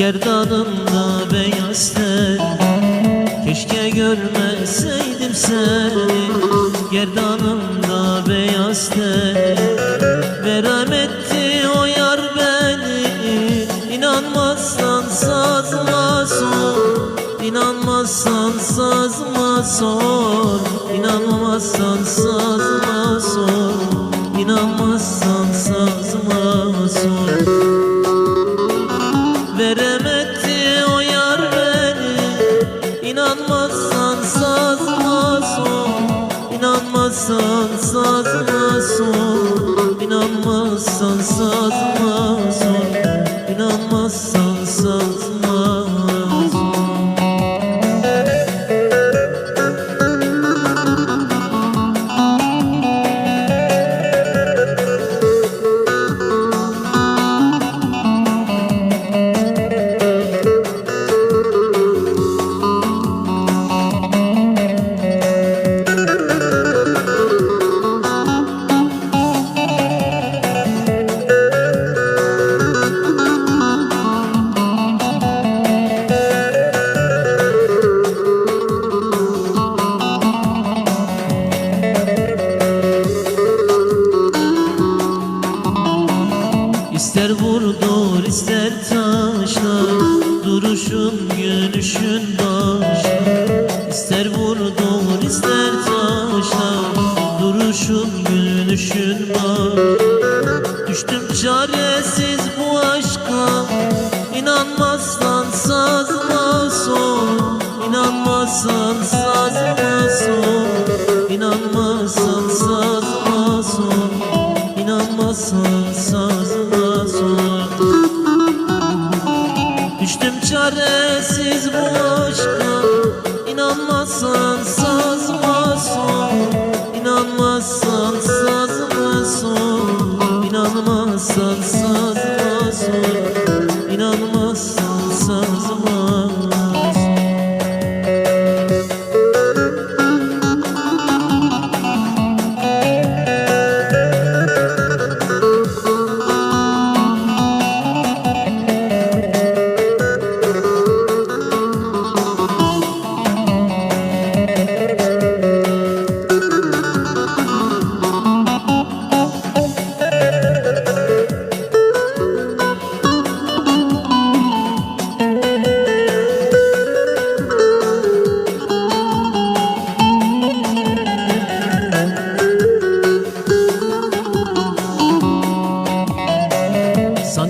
Gerdanımda beyaz tel. Keşke görmeseydim seni. Gerdanımda beyaz tel. Verametti o yar beni. İnanmazsan sazma sor. İnanmazsan sazma sor. İnanmazsan sazma sor. İnanmazsan İnanmazsan sor İnanmazsan İster vurdur ister taşla Duruşun gülüşün başla Düştüm çaresiz bu aşka İnanmazsan sazıma sor. İnanmazsan sazıma sor. İnanmazsan sazıma sor. İnanmazsan sazıma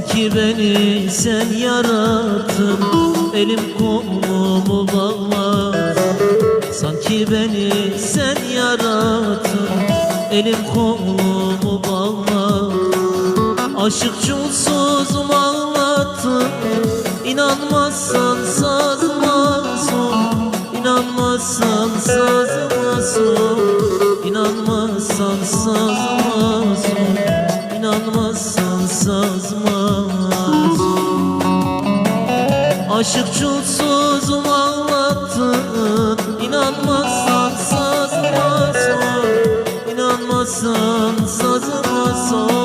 Sanki beni sen yarattın. Elim kolumu bağladın Sanki beni sen yarattın. Elim kolumu bağladın Aşık çulsuzum ağlattın İnanmazsan sazıma sor İnanmazsan sazıma sor İnanmazsan sazıma Aşık çulsuzum ağlattın İnanmazsan sazma sor İnanmazsan sazıma sor